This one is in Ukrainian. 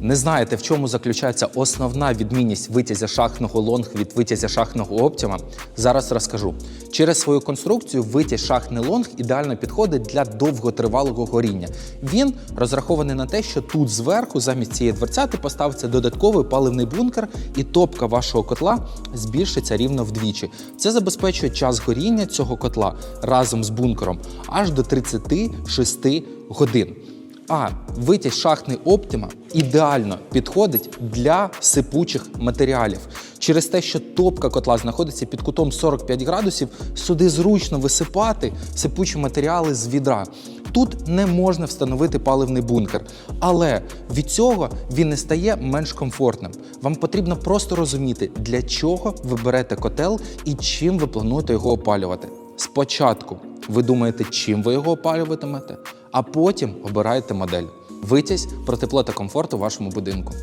Не знаєте, в чому заключається основна відмінність витязя шахтного лонг від витязя шахтного оптима? Зараз розкажу. Через свою конструкцію витязь шахтний лонг ідеально підходить для довготривалого горіння. Він розрахований на те, що тут зверху, замість цієї дверцяти, поставиться додатковий паливний бункер, і топка вашого котла збільшиться рівно вдвічі. Це забезпечує час горіння цього котла разом з бункером аж до 36 годин. А витяг шахтний Optima ідеально підходить для сипучих матеріалів. Через те, що топка котла знаходиться під кутом 45 градусів, сюди зручно висипати сипучі матеріали з відра. Тут не можна встановити паливний бункер, але від цього він не стає менш комфортним. Вам потрібно просто розуміти, для чого ви берете котел і чим ви плануєте його опалювати. Спочатку ви думаєте, чим ви його опалюватимете, а потім обираєте модель. Витязь про тепло та комфорт у вашому будинку.